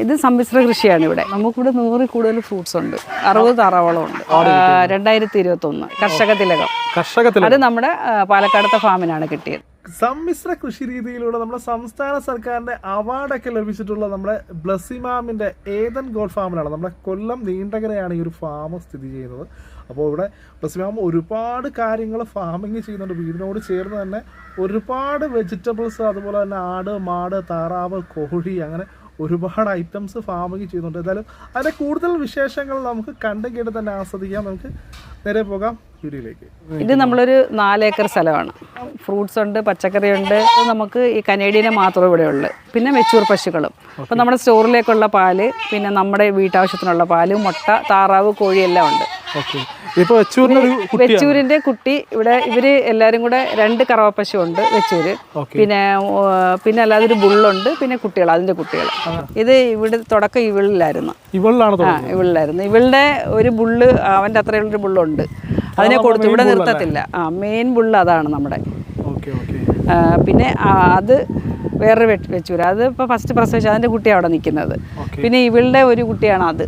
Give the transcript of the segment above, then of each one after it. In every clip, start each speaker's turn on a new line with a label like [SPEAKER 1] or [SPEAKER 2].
[SPEAKER 1] ഇത് സമ്മിശ്ര കൃഷിയാണ് ഇവിടെ. നമുക്കിവിടെ നൂറിൽ കൂടുതൽ ഫ്രൂട്ട്സ് ഉണ്ട്. അറുപത് താറാവളം ഉണ്ട്. രണ്ടായിരത്തി ഇരുപത്തി ഒന്ന് കർഷക തിലകം.
[SPEAKER 2] കർഷക
[SPEAKER 1] അത് നമ്മുടെ പാലക്കാടത്തെ ഫാമിനാണ് കിട്ടിയത്.
[SPEAKER 2] സമ്മിശ്ര കൃഷി രീതിയിലൂടെ നമ്മുടെ സംസ്ഥാന സർക്കാരിന്റെ അവാർഡൊക്കെ ലഭിച്ചിട്ടുള്ള നമ്മുടെ ബ്ലസിമാമിന്റെ ഏതൻ ഗോഡ് ഫാമിലാണ്. നമ്മുടെ കൊല്ലം നീണ്ടകരയാണ് ഈ ഒരു ഫാം സ്ഥിതി ചെയ്യുന്നത്. അപ്പോൾ ഇവിടെ ബ്ലസിമാം ഒരുപാട് കാര്യങ്ങൾ ഫാമിങ് ചെയ്യുന്നുണ്ട്. വീടിനോട് ചേർന്ന് തന്നെ ഒരുപാട് വെജിറ്റബിൾസ് അതുപോലെ തന്നെ ആട് മാട് താറാവ് കോഴി അങ്ങനെ ഒരുപാട് ഐറ്റംസ് ഫാമിങ് ചെയ്യുന്നുണ്ട്. എന്തായാലും അതിന്റെ കൂടുതൽ വിശേഷങ്ങൾ നമുക്ക് കണ്ടും കേട്ട് തന്നെ ആസ്വദിക്കാം. നമുക്ക് നേരെ പോകാം വീഡിയോയിലേക്ക്.
[SPEAKER 1] ഇത് നമ്മളൊരു നാലേക്കർ സ്ഥലമാണ്. ഫ്രൂട്ട്സ് ഉണ്ട് പച്ചക്കറി ഉണ്ട്. നമുക്ക് ഈ കനേഡിയനെ മാത്രമേ ഇവിടെ ഉള്ളൂ. പിന്നെ മെച്ചൂർ പശുക്കളും. അപ്പോൾ നമ്മുടെ സ്റ്റോറിലേക്കുള്ള പാൽ പിന്നെ നമ്മുടെ വീട്ടാവശ്യത്തിനുള്ള പാൽ മുട്ട താറാവ് കോഴി എല്ലാം ഉണ്ട്.
[SPEAKER 2] ഓക്കെ. ഇപ്പൊ വെച്ചൂരിന്റെ കുട്ടി.
[SPEAKER 1] ഇവിടെ ഇവർ എല്ലാരും കൂടെ രണ്ട് കറവ പശു ഉണ്ട് വെച്ചൂര്. പിന്നെ പിന്നെ അല്ലാതെ ഒരു ബുള്ളുണ്ട്. പിന്നെ കുട്ടികൾ അതിന്റെ കുട്ടികൾ ഇത് ഇവിടെ തുടക്കം ഇവളിലായിരുന്നു. ആ ഇവളിലായിരുന്നു. ഇവളുടെ ഒരു ബുള്ള് അവന്റെ അത്രയുള്ളൊരു ബുള്ളുണ്ട്. അതിനെ കൊടുത്തു ഇവിടെ നിർത്തത്തില്ല. ആ മെയിൻ ബുള്ള് അതാണ് നമ്മുടെ. പിന്നെ അത് വേറൊരു വെച്ചൂര്. അത് ഇപ്പോൾ ഫസ്റ്റ് പ്രസവിച്ച അതിന്റെ കുട്ടിയാണ് അവിടെ നിൽക്കുന്നത് പിന്നെ ഇവളുടെ ഒരു കുട്ടിയാണ് അത്.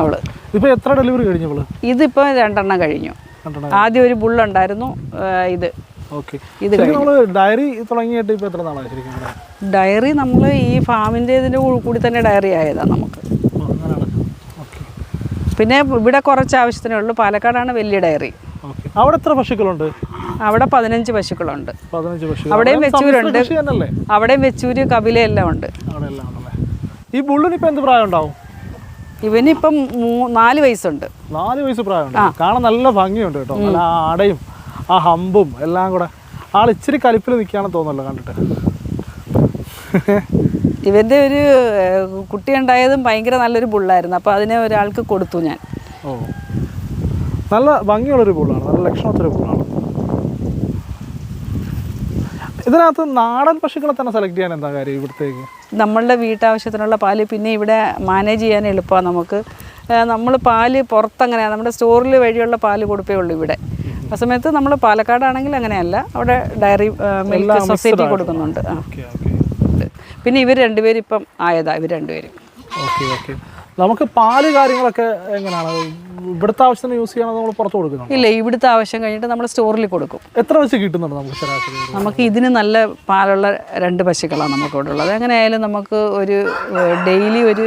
[SPEAKER 1] അവൾ.
[SPEAKER 2] ഇപ്പൊ എത്ര ഡെലിവറി കഴിഞ്ഞു ഇതിപ്പോ
[SPEAKER 1] ഇതിപ്പോൾ രണ്ടെണ്ണം കഴിഞ്ഞു. ആദ്യം ഒരു ബുള്ളുണ്ടായിരുന്നു ഇത്. ഇത്
[SPEAKER 2] ഡയറി തുടങ്ങിയിട്ട് ഇപ്പോൾ എത്ര നാളായി ശരിക്കും
[SPEAKER 1] ഡയറി നമ്മൾ ഈ ഫാമിന്റെ ഇതിന്റെ കൂടി തന്നെ ഡയറി ആയതാണ് നമുക്ക്. പിന്നെ ഇവിടെ കുറച്ച് ആവശ്യത്തിനേ ഉള്ളൂ. പാലക്കാടാണ് വലിയ ഡയറി
[SPEAKER 2] അവിടെ എത്ര പശുക്കളുണ്ട്?
[SPEAKER 1] അവിടെ പതിനഞ്ച് പശുക്കളുണ്ട്. അവിടെയും വെച്ചൂരുണ്ട്. അവിടെയും വെച്ചൂര് കപില എല്ലാം ഉണ്ട്
[SPEAKER 2] ഈ ബുള്ളിന് ഇപ്പൊ എന്ത് പ്രായം ഉണ്ടാവും?
[SPEAKER 1] ഇവനിപ്പം നാല് വയസ്സുണ്ട്.
[SPEAKER 2] നാല് വയസ്സ് പ്രായമുണ്ട്. കാണാൻ നല്ല ഭംഗിയുണ്ട് കേട്ടോ. നല്ല ആ ആടയും ആ ഹമ്പും എല്ലാം കൂടെ. ആൾ ഇച്ചിരി കലിപ്പിൽ നിൽക്കുകയാണെന്ന് തോന്നുന്നല്ലോ കണ്ടിട്ട്.
[SPEAKER 1] ഇവന്റെ ഒരു കുട്ടി ഉണ്ടായതും ഭയങ്കര നല്ലൊരു ബുള്ളായിരുന്നു അപ്പോൾ അതിനെ ഒരാൾക്ക് കൊടുത്തു ഞാൻ.
[SPEAKER 2] ഓ. നല്ല ഭംഗിയുള്ളൊരു പുള്ളാണ്. നല്ല ലക്ഷണത്തൊരു പുള്ളാണ്. ഇതിനകത്ത് നാടൻ പശുക്കളെ തന്നെ സെലക്ട് ചെയ്യാൻ എന്താ കാര്യം ഇവിടത്തേക്ക്?
[SPEAKER 1] നമ്മളുടെ വീട്ടാവശ്യത്തിനുള്ള പാൽ പിന്നെ ഇവിടെ മാനേജ് ചെയ്യാൻ എളുപ്പമാണ് നമുക്ക്. നമ്മൾ പാൽ പുറത്തങ്ങനെയാണ് നമ്മുടെ സ്റ്റോറിൽ വഴിയുള്ള പാൽ കൊടുപ്പേ ഉള്ളൂ ഇവിടെ. ആ സമയത്ത് നമ്മൾ പാലക്കാടാണെങ്കിൽ അങ്ങനെയല്ല അവിടെ ഡയറി മിൽക്ക് സൊസൈറ്റി കൊടുക്കുന്നുണ്ട്. ആ.
[SPEAKER 2] Okay okay.
[SPEAKER 1] പിന്നെ ഇവർ രണ്ടുപേരും ഇപ്പം ആയതാ ഇവർ രണ്ടുപേരും.
[SPEAKER 2] നമുക്ക് പാൽ കാര്യങ്ങളൊക്കെ എങ്ങനെയാണ്? ഇവിടുത്തെ ആവശ്യത്തിന് യൂസ് ചെയ്യണത് നമ്മൾ പുറത്ത് കൊടുക്കുന്നു
[SPEAKER 1] ഇല്ല ഇവിടുത്തെ ആവശ്യം കഴിഞ്ഞിട്ട് നമ്മൾ സ്റ്റോറിൽ കൊടുക്കും.
[SPEAKER 2] എത്ര വെച്ച് കിട്ടുന്നുണ്ട് നമുക്ക് ശരാശരി?
[SPEAKER 1] നമുക്ക് ഇതിന് നല്ല പാലുള്ള രണ്ട് പശുക്കളാണ് നമുക്ക് ഇവിടെ ഉള്ളത് എങ്ങനെയായാലും നമുക്ക് ഒരു ഡെയിലി ഒരു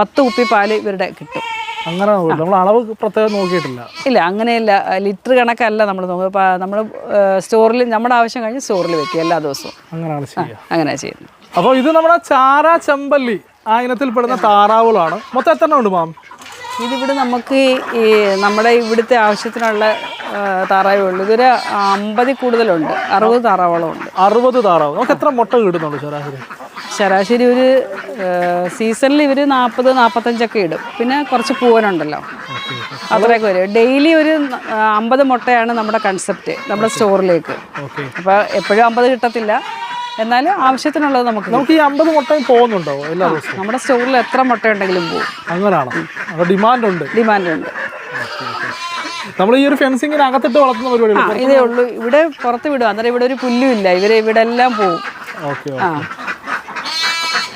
[SPEAKER 1] പത്ത് കുപ്പി പാൽ ഇവരുടെ കിട്ടും.
[SPEAKER 2] അങ്ങനെ നമ്മൾ അളവ് പ്രത്യേകം നോക്കിയിട്ടില്ല.
[SPEAKER 1] ഇല്ല അങ്ങനെയല്ല. ലിറ്റർ കണക്കല്ല നമ്മൾ നോക്കുക നമ്മൾ സ്റ്റോറിൽ നമ്മുടെ ആവശ്യം കഴിഞ്ഞ് സ്റ്റോറിൽ വെക്കുക എല്ലാ ദിവസവും.
[SPEAKER 2] അങ്ങനെയാണ് ചെയ്യുക.
[SPEAKER 1] അങ്ങനെ ചെയ്യുന്നത്.
[SPEAKER 2] അപ്പോൾ ഇത് നമ്മുടെ ചാര ചെമ്പല്ലി ആ ഇനത്തിൽപ്പെടുന്ന താറാവുകളാണ്. മൊത്തം എത്ര ഉണ്ട് മാം?
[SPEAKER 1] ഇതിവിടെ നമുക്ക് ഈ നമ്മുടെ ഇവിടുത്തെ ആവശ്യത്തിനുള്ള താറാവേ ഉള്ളൂ. ഇതൊരു അമ്പതിൽ കൂടുതലുണ്ട്. അറുപത് താറാവോളം ഉണ്ട്.
[SPEAKER 2] അറുപത് താറാവ്. നമുക്ക് എത്ര മുട്ട കിട്ടുന്നുണ്ട് ശരാശരി?
[SPEAKER 1] ശരാശരി ഒരു സീസണിൽ ഇവർ നാൽപ്പത് നാൽപ്പത്തഞ്ചൊക്കെ ഇടും. പിന്നെ കുറച്ച് പൂവനുണ്ടല്ലോ. അത്രയൊക്കെ വരും. ഡെയിലി ഒരു അമ്പത് മുട്ടയാണ് നമ്മുടെ കൺസെപ്റ്റ് നമ്മുടെ സ്റ്റോറിലേക്ക്. അപ്പോൾ എപ്പോഴും അമ്പത് കിട്ടത്തില്ല. എന്നാലും ആവശ്യത്തിനുള്ളത് നമുക്ക്.
[SPEAKER 2] നമുക്ക് ഈ അമ്പത് മുട്ടയും പോകുന്നുണ്ടോ എല്ലാ ദിവസവും?
[SPEAKER 1] നമ്മുടെ സ്റ്റോറിൽ എത്ര മുട്ട ഉണ്ടെങ്കിലും പോകും.
[SPEAKER 2] അങ്ങനെയാണ്? ഡിമാൻഡ് ഉണ്ട്
[SPEAKER 1] ഡിമാൻഡ് ഉണ്ട്
[SPEAKER 2] നമ്മൾ ഈ ഒരു ഫെൻസിങ്ങിന് അകത്തിട്ട് വളർത്തുന്ന പരിപാടി
[SPEAKER 1] ഇതേ ഉള്ളൂ. ഇവിടെ പുറത്ത് വിടും. അന്നേരം ഇവിടെ ഒരു പുല്ലും ഇല്ല. ഇവർ ഇവിടെ എല്ലാം പോകും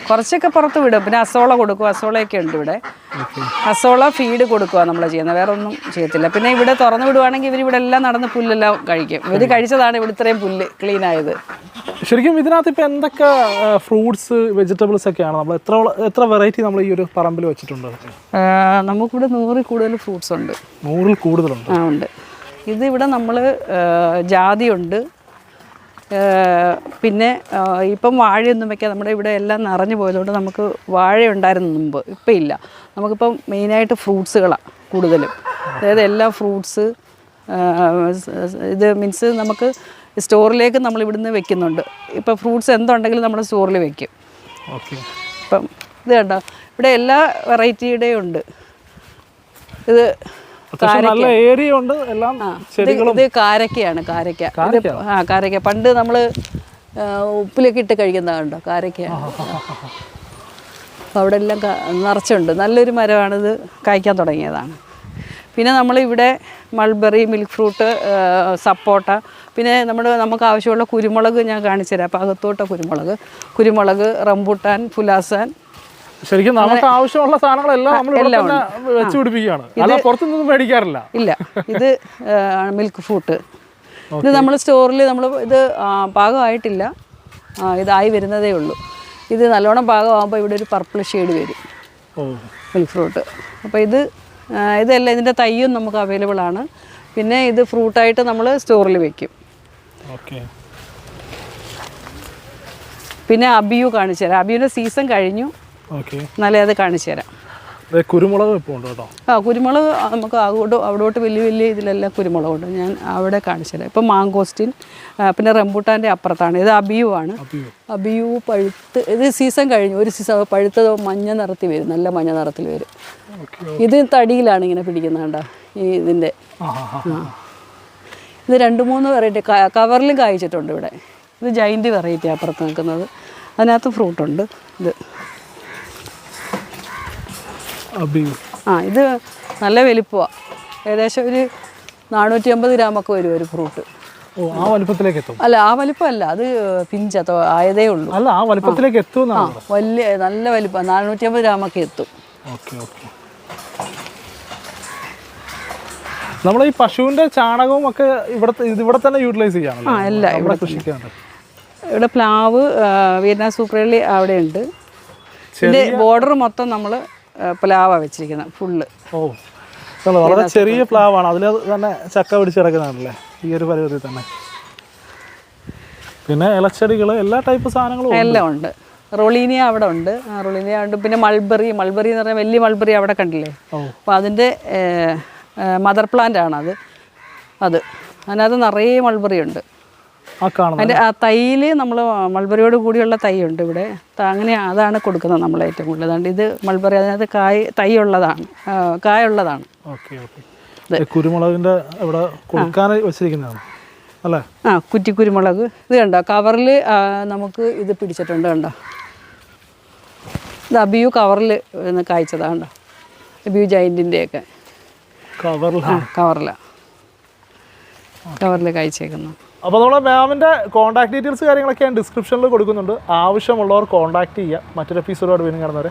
[SPEAKER 1] കുറച്ചൊക്കെ പുറത്ത് വിടും. പിന്നെ അസോള കൊടുക്കും. അസോളയൊക്കെ ഉണ്ട് ഇവിടെ. അസോള ഫീഡ് കൊടുക്കുക നമ്മൾ ചെയ്യുന്നത് വേറെ ഒന്നും ചെയ്യത്തില്ല. പിന്നെ ഇവിടെ തുറന്നു വിടുവാണെങ്കിൽ ഇവർ ഇവിടെ എല്ലാം നടന്ന് പുല്ലെല്ലാം കഴിക്കും. ഇവർ കഴിച്ചതാണ് ഇവിടെ ഇത്രയും പുല്ല് ക്ലീൻ ആയത്.
[SPEAKER 2] ശരിക്കും ഇതിനകത്ത് ഇപ്പൊ എന്തൊക്കെ ഫ്രൂട്ട്സ് വെജിറ്റബിൾസ് ഒക്കെയാണ്? നമ്മൾ എത്ര എത്ര വെറൈറ്റി നമ്മൾ ഈ ഒരു പറമ്പിൽ വെച്ചിട്ടുണ്ട്?
[SPEAKER 1] നമുക്കിവിടെ നൂറിൽ കൂടുതൽ ഫ്രൂട്ട്സ് ഉണ്ട്.
[SPEAKER 2] നൂറിൽ കൂടുതലുണ്ട്.
[SPEAKER 1] ആ ഉണ്ട്. ഇത് ഇവിടെ നമ്മൾ ജാതിയുണ്ട്. പിന്നെ ഇപ്പം വാഴയൊന്നും വയ്ക്കാൻ നമ്മുടെ ഇവിടെ എല്ലാം നിറഞ്ഞു പോയതുകൊണ്ട് നമുക്ക് വാഴ ഉണ്ടായിരുന്നു മുമ്പ് ഇപ്പം ഇല്ല. നമുക്കിപ്പം മെയിനായിട്ട് ഫ്രൂട്ട്സുകളാണ് കൂടുതലും. അതായത് എല്ലാ ഫ്രൂട്ട്സ് ഇത് മീൻസ് നമുക്ക് സ്റ്റോറിലേക്ക് നമ്മൾ ഇവിടുന്ന് വെക്കുന്നുണ്ട്. ഇപ്പം ഫ്രൂട്ട്സ് എന്തുണ്ടെങ്കിലും നമ്മുടെ സ്റ്റോറിൽ വെക്കും.
[SPEAKER 2] ഓക്കെ.
[SPEAKER 1] ഇപ്പം ഇത് കണ്ടോ? ഇവിടെ എല്ലാ വെറൈറ്റിയുടെയും ഉണ്ട്. ഇത്
[SPEAKER 2] നല്ല ഏരിയ ഉണ്ട്. എല്ലാം
[SPEAKER 1] ഇത് ഇത് കാരക്കയാണ് കാരക്ക. ആ കാരക്ക. പണ്ട് നമ്മൾ ഉപ്പിലൊക്കെ ഇട്ട് കഴിക്കുന്നതുണ്ടോ കാരക്കയാണ്. അവിടെ എല്ലാം നിറച്ചുണ്ട്. നല്ലൊരു മരമാണിത് കായ്ക്കാൻ തുടങ്ങിയതാണ്. പിന്നെ നമ്മളിവിടെ മൾബറി മിൽക്ക് ഫ്രൂട്ട് സപ്പോട്ട പിന്നെ നമ്മുടെ നമുക്ക് ആവശ്യമുള്ള കുരുമുളക് ഞാൻ കാണിച്ചു തരാം അപ്പോൾ അകത്തോട്ട കുരുമുളക്. കുരുമുളക് റംബുട്ടാൻ ഫുലാസാൻ
[SPEAKER 2] ശരിക്കും നമുക്ക് ആവശ്യമുള്ള സാധനങ്ങളെല്ലാം നമ്മൾ വെച്ച് പിടിപ്പിക്കുകയാണ്. അല്ല പുറത്തുനിന്നും മേടിക്കാറില്ല.
[SPEAKER 1] ഇല്ല. ഇത് മിൽക്ക് ഫ്രൂട്ട് ഇത് നമ്മൾ സ്റ്റോറിൽ നമ്മൾ ഇത് പാകമായിട്ടില്ല. ഇതായി വരുന്നതേ ഉള്ളൂ. ഇത് നല്ലോണം പാകമാകുമ്പോൾ ഇവിടെ ഒരു പർപ്പിൾ ഷെയ്ഡ് വരും. മിൽക്ക് ഫ്രൂട്ട് അപ്പോൾ ഇത് ഇതെല്ലാം ഇതിന്റെ തയ്യും നമുക്ക് അവൈലബിൾ ആണ്. പിന്നെ ഇത് ഫ്രൂട്ടായിട്ട് നമ്മൾ സ്റ്റോറിൽ വെക്കും. പിന്നെ അബിയു കാണിച്ചു തരാം. അബിയുടെ സീസൺ കഴിഞ്ഞു. എന്നാലേ അത് കാണിച്ചു തരാം.
[SPEAKER 2] കുരുമുളക് ഇപ്പോൾ ഉണ്ട് കേട്ടോ.
[SPEAKER 1] ആ കുരുമുളക് നമുക്ക് അങ്ങോട്ട് അവിടോട്ട് വലിയ വലിയ ഇതിലെല്ലാം കുരുമുളകുണ്ട് ഞാൻ അവിടെ കാണിച്ചു തരാം. ഇപ്പം മാങ്കോസ്റ്റിൻ പിന്നെ റംബൂട്ടാന്റെ അപ്പുറത്താണ്. ഇത് അബിയു ആണ്. അബിയു. പഴുത്ത് ഇത് സീസൺ കഴിഞ്ഞു. ഒരു സീസൺ പഴുത്തത് മഞ്ഞ നിറത്തിൽ വരും. നല്ല മഞ്ഞ നിറത്തിൽ വരും. ഇത് തടിയിലാണ് ഇങ്ങനെ പിടിക്കുന്നത് കണ്ടോ ഈ
[SPEAKER 2] ഇതിന്റെ.
[SPEAKER 1] ഇത് രണ്ട് മൂന്ന് വെറൈറ്റി കവറിലും കായ്ച്ചിട്ടുണ്ട് ഇവിടെ. ഇത് ജൈന്റ് വെറൈറ്റി അപ്പുറത്ത് നിൽക്കുന്നത്. അതിനകത്ത് ഫ്രൂട്ടുണ്ട് ഇത്. ആ ഇത് നല്ല വലിപ്പമാണ് ഏകദേശം ഒരു നാനൂറ്റി അമ്പത് ഗ്രാമൊക്കെ വരും ഒരു ഫ്രൂട്ട്
[SPEAKER 2] ഓ ആ വലിപ്പത്തിലേക്ക് എത്തും?
[SPEAKER 1] അല്ല ആ വലിപ്പമല്ല. അത് പിഞ്ച ആയതേ ഉള്ളൂ.
[SPEAKER 2] അല്ല ആ വലിപ്പത്തിലേക്ക് എത്തുമെന്നാണ്
[SPEAKER 1] വലിയ നല്ല വലിപ്പം. നാനൂറ്റി അമ്പത് ഗ്രാമൊക്കെ എത്തും.
[SPEAKER 2] Okay okay. നമ്മൾ ഈ പശുവിന്റെ ചാണകവും ഒക്കെ ഇവിടെ ഇത് ഇവിടെ തന്നെ യൂട്ടിലൈസ് ചെയ്യാം
[SPEAKER 1] ആ എല്ലാം
[SPEAKER 2] നമ്മുടെ കൃഷിക്കാണ്
[SPEAKER 1] ഇവിടെ പ്ലാവ് ആ, വിയറ്റ്നാം അവിടെ ഉണ്ട് ബോർഡർ മൊത്തം നമ്മൾ പ്ലാവാണ് വെച്ചിരിക്കുന്നത് ഫുള്ള്.
[SPEAKER 2] ഓ വളരെ ചെറിയ പ്ലാവാണ്. അതിൽ തന്നെ ചക്ക പിടിച്ച് കിടക്കുന്നതാണല്ലേ? ഈ ഒരു പരുവത്തിൽ തന്നെ. പിന്നെ ഇലച്ചെടികൾ എല്ലാ ടൈപ്പ് സാധനങ്ങളും.
[SPEAKER 1] എല്ലാം ഉണ്ട്. റൊളീനിയ അവിടെ ഉണ്ട്. റൊളീനിയ ഉണ്ട്. പിന്നെ മൾബറി. മൾബറി എന്ന് പറഞ്ഞാൽ വലിയ മൾബറി അവിടെ കണ്ടില്ലേ? അപ്പോൾ അതിന്റെ മദർ പ്ലാന്റ് ആണ് അത് അത്. അതിനകത്ത് നിറയെ മൾബറി ഉണ്ട്. അതിന്റെ ആ തൈയിൽ നമ്മൾ മൾബറിയോട് കൂടിയുള്ള തൈ ഉണ്ട് ഇവിടെ അങ്ങനെ അതാണ് കൊടുക്കുന്നത് നമ്മൾ ഏറ്റവും കൂടുതൽ. അതുകൊണ്ട് ഇത് മൾബറി അതിനകത്ത് കായ് തൈ ഉള്ളതാണ്. കായ കായുള്ളതാണ്
[SPEAKER 2] ഓക്കെ ഇവിടെ വെച്ചിരിക്കുന്നതാണ് അല്ലേ?
[SPEAKER 1] ആ കുറ്റി കുരുമുളക്. ഇത് കണ്ടോ? കവറിൽ നമുക്ക് ഇത് പിടിച്ചിട്ടുണ്ട് കണ്ടോ? ഇത് അബിയു കവറിൽ കായ്ച്ചതാണ് കണ്ടോ? അബിയു ജൈന്റിന്റെയൊക്കെ
[SPEAKER 2] കവറിലാണ്
[SPEAKER 1] കവറിലാണ് കവറിൽ കായ്ച്ചേക്കുന്നു.
[SPEAKER 2] അപ്പോൾ നമ്മൾ മാമിന്റെ കോൺടാക്ട് ഡീറ്റെയിൽസ് കാര്യങ്ങളൊക്കെ ഞാൻ ഡിസ്ക്രിപ്ഷനിൽ കൊടുക്കുന്നുണ്ട്. ആവശ്യമുള്ളവർ കോൺടാക്ട് ചെയ്യുക. മറ്റൊരു എപ്പിസോഡോട് വീണ്ടും കാണുന്നവരെ.